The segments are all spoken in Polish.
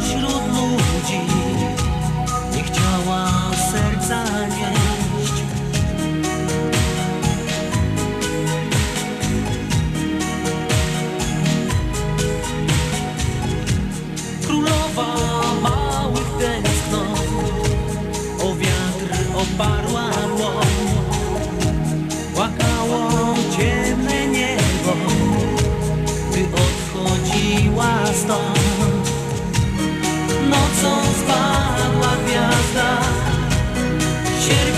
pośród ludzi nie chciała serca nieść. Królowa małych tęsknot o wiatr oparła dłoń. Płakało ciemne niebo, gdy odchodziła stąd.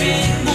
fim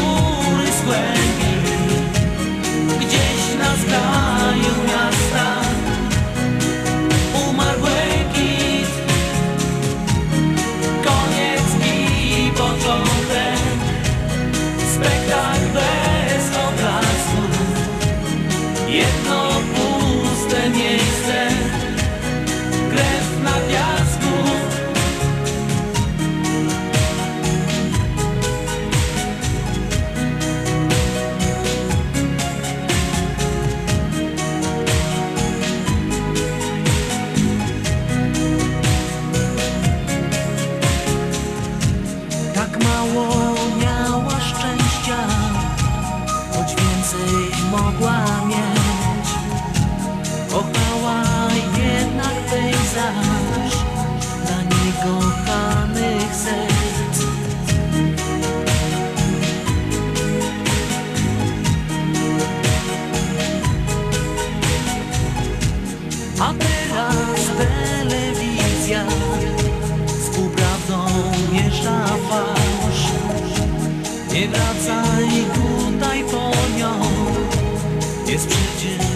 więcej mogła mieć. Kochała jednak pejzaż dla niekochanych serc. A teraz telewizja z półprawdą miesza fałsz. Nie wracaj, It's przecież